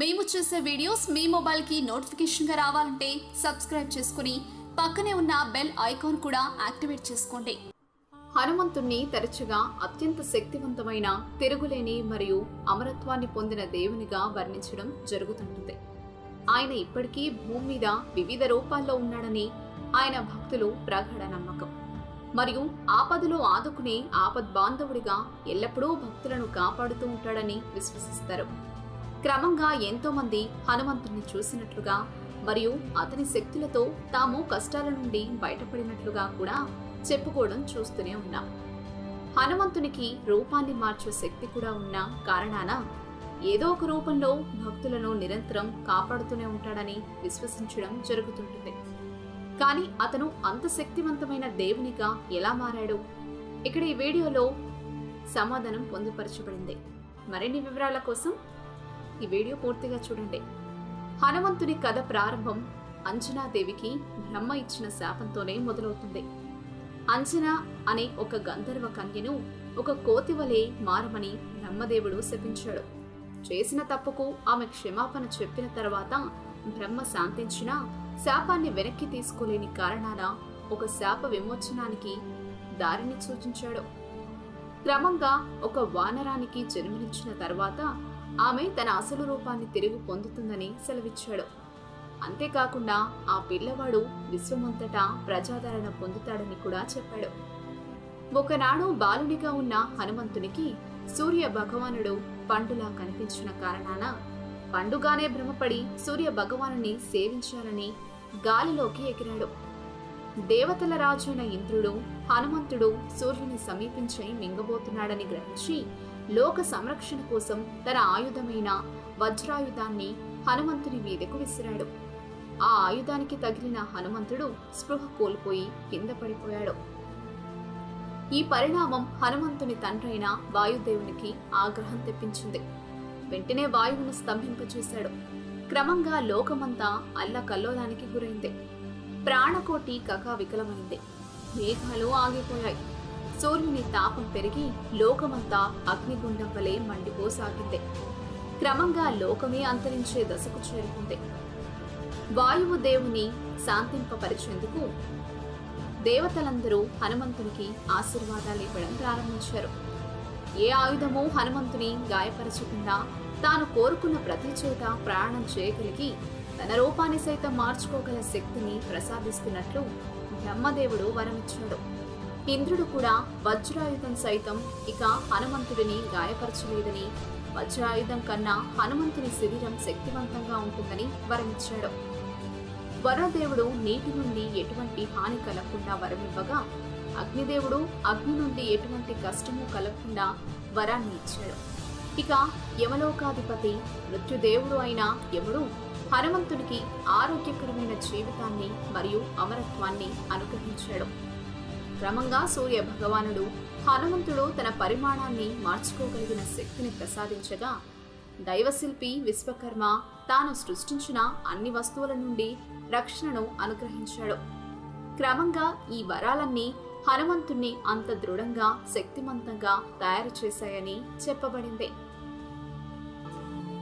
మేము చేసే వీడియోస్ మీ మొబైల్కి నోటిఫికేషన్గా రావాలంటే సబ్స్క్రైబ్ చేసుకుని పక్కనే ఉన్న బెల్ ఐకాన్ కూడా యాక్టివేట్ చేసుకోండి. హనుమంతుణ్ణి తరచుగా అత్యంత శక్తివంతమైన తిరుగులేని మరియు అమరత్వాన్ని పొందిన దేవునిగా వర్ణించడం జరుగుతుంటుంది. ఆయన ఇప్పటికీ భూమి మీద వివిధ రూపాల్లో ఉన్నాడని ఆయన భక్తులు ప్రగాఢ నమ్మకం. మరియు ఆపదలో ఆదుకునే ఆపద్ బాంధవుడిగా ఎల్లప్పుడూ భక్తులను కాపాడుతూ ఉంటాడని విశ్వసిస్తారు. క్రమంగా ఎంతో మంది హనుమంతుణ్ణి చూసినట్లుగా మరియు అతని శక్తులతో తాము కష్టాల నుండి బయటపడినట్లుగా కూడా చెప్పుకోవడం చూస్తూనే ఉన్నాం. హనుమంతునికి రూపాన్ని మార్చే శక్తి కూడా ఉన్న కారణాన ఏదో ఒక రూపంలో భక్తులను నిరంతరం కాపాడుతూనే ఉంటాడని విశ్వసించడం జరుగుతుంటుంది. కానీ అతను అంత శక్తివంతమైన దేవునిగా ఎలా మారాడు? ఇక్కడ ఈ వీడియోలో సమాధానం పొందుపరచబడింది. మరిన్ని వివరాల కోసం ఈ వీడియో పూర్తిగా చూడండి. హనుమంతుని కథ ప్రారంభం అంజనాదేవికి బ్రహ్మ ఇచ్చిన శాపంతోనే మొదలవుతుంది. అంజనా అనే ఒక గంధర్వ కన్యను ఒక కోతివలే మారమని బ్రహ్మదేవుడు శపించాడు. చేసిన తప్పుకు ఆమె క్షమాపణ చెప్పిన తర్వాత బ్రహ్మ శాంతించినా శాపాన్ని వెనక్కి తీసుకోలేని కారణాన ఒక శాప విమోచనానికి దారిని సూచించాడు. క్రమంగా ఒక వానరానికి జన్మనిచ్చిన తర్వాత ఆమె తన అసలు రూపాన్ని తిరిగి పొందుతుందని సెలవిచ్చాడు. అంతేకాకుండా ఆ పిల్లవాడు విశ్వమంతటా ప్రజాదరణ పొందుతాడని కూడా చెప్పాడు. ఒకనాడు బాలునిగా ఉన్న హనుమంతునికి సూర్య భగవానుడు పండులా కనిపించిన కారణాన పండుగానే భ్రమపడి సూర్య భగవానుని సేవించాలని గాలిలోకి ఎగిరాడు. దేవతల రాజైన ఇంద్రుడు హనుమంతుడు సూర్యుని సమీపించి మింగబోతున్నాడని గ్రహించి లోక సంరక్షణ కోసం తన ఆయుధమైన వజ్రాయుధాన్ని హనుమంతుని మీదకు విసిరాడు. ఆ ఆయుధానికి తగిలిన హనుమంతుడు స్పృహ కోల్పోయి కింద పడిపోయాడు. ఈ పరిణామం హనుమంతుని తండ్రైన వాయుదేవునికి ఆగ్రహం తెప్పించింది. వెంటనే వాయువును స్తంభింపచేశాడు క్రమంగా లోకమంతా అల్లకల్లోలానికి గురైంది. ప్రాణకోటి కక వికలమైంది. మేఘాలు ఆగిపోయాయి. సూర్యుని తాపం పెరిగి లోకమంతా అగ్నిగుండం వలె మండిపోసాగింది. క్రమంగా లోకమే అంతరించే దశకు చేరుకుంది. వాయువు దేవుని శాంతింపపరిచేందుకు దేవతలందరూ హనుమంతునికి ఆశీర్వాదాలు ఇవ్వడం ప్రారంభించారు. ఏ ఆయుధము హనుమంతుని గాయపరచకుండా తాను కోరుకున్న ప్రతి చోట ప్రయాణం చేయగలిగి తన రూపాన్ని సైతం మార్చుకోగల శక్తిని ప్రసాదిస్తున్నట్లు బ్రహ్మదేవుడు వరమిచ్చాడు. ఇంద్రుడు కూడా వజ్రాయుధం సైతం ఇక హనుమంతుడిని గాయపరచలేదని వజ్రాయుధం కన్నా హనుమంతుని శరీరం శక్తివంతంగా ఉంటుందని వరమిచ్చాడు. వరదేవుడు నీటి నుండి ఎటువంటి హాని కలగకుండా వరమివ్వగా అగ్నిదేవుడు అగ్ని నుండి ఎటువంటి కష్టము కలగకుండా వరాన్ని ఇచ్చాడు. ఇక యమలోకాధిపతి మృత్యుదేవుడు అయిన యముడు హనుమంతుడికి ఆరోగ్యకరమైన జీవితాన్ని మరియు అమరత్వాన్ని అనుగ్రహించాడు. క్రమంగా సూర్య భగవానుడు హనుమంతుడు తన పరిమాణాన్ని మార్చుకోగలిగిన శక్తిని ప్రసాదించగా దైవశిల్పి విశ్వకర్మ తాను సృష్టించిన అన్ని వస్తువుల నుండి రక్షణను అనుగ్రహించాడు. క్రమంగా ఈ వరాలన్నీ హనుమంతుణ్ణి అంత దృఢంగా శక్తిమంతంగా తయారు చేశాయని చెప్పబడింది.